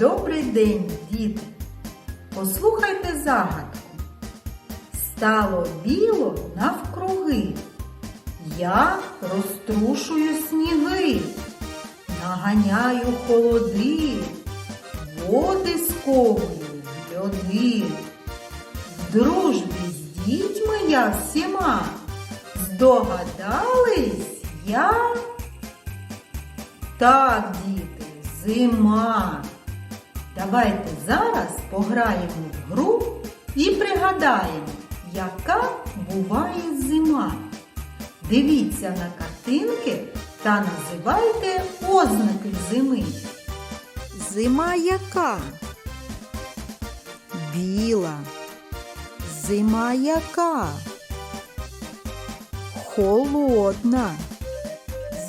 Добрий день, діти! Послухайте загадку. Стало біло навкруги. Я розтрушую сніги, наганяю холоди, води сковую льоди. В дружбі з дітьми я всіма. Здогадались я? Так, діти, зима. Давайте зараз пограємо в гру і пригадаємо, яка буває зима. Дивіться на картинки та називайте ознаки зими. Зима яка? Біла. Зима яка? Холодна.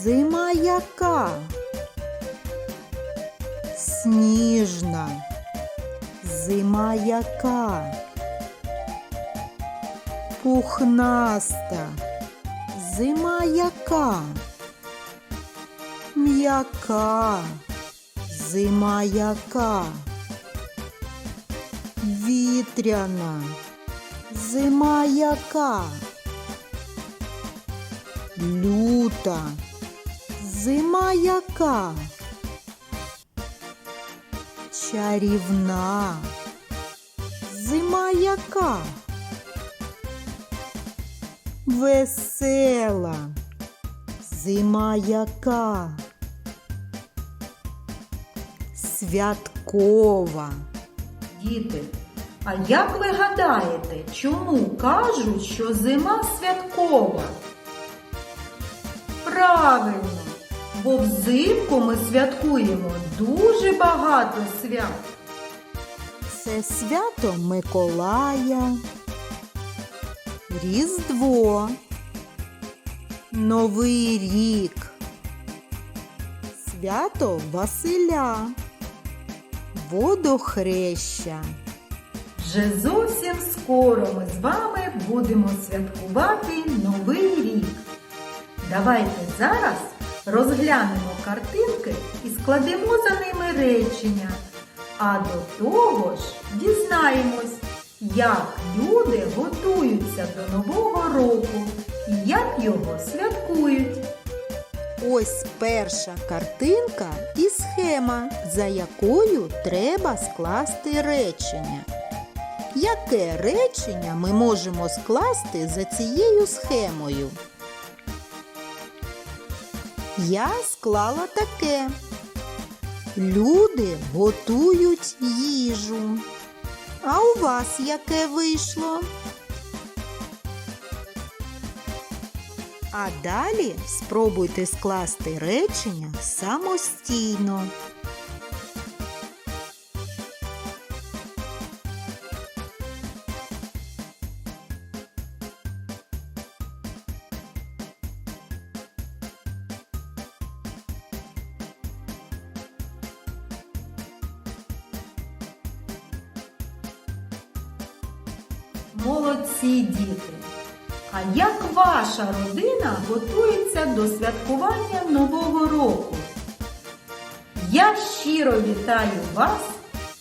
Зима яка? Сніжна. Зима яка? Пухнаста. Зима яка? М'яка. Зима яка? Вітряна. Зима яка? Люта. Зима яка? Чарівна. Зима яка? Весела. Зима яка? Святкова. Діти, а як ви гадаєте, чому кажуть, що зима святкова? Правильно, бо взимку ми святкуємо дуже багато свят. Це свято Миколая, Різдво, Новий рік, свято Василя, Водохреща. Вже зовсім скоро ми з вами будемо святкувати Новий рік. Давайте зараз розглянемо картинки і складемо за ними речення. А до того ж дізнаємось, як люди готуються до Нового року і як його святкують. Ось перша картинка і схема, за якою треба скласти речення. Яке речення ми можемо скласти за цією схемою? Я склала таке. Люди готують їжу. А у вас яке вийшло? А далі спробуйте скласти речення самостійно. Молодці діти! А як ваша родина готується до святкування Нового року? Я щиро вітаю вас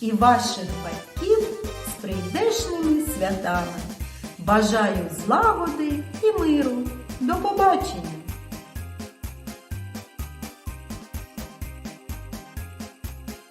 і ваших батьків з прийдешніми святами. Бажаю злагоди і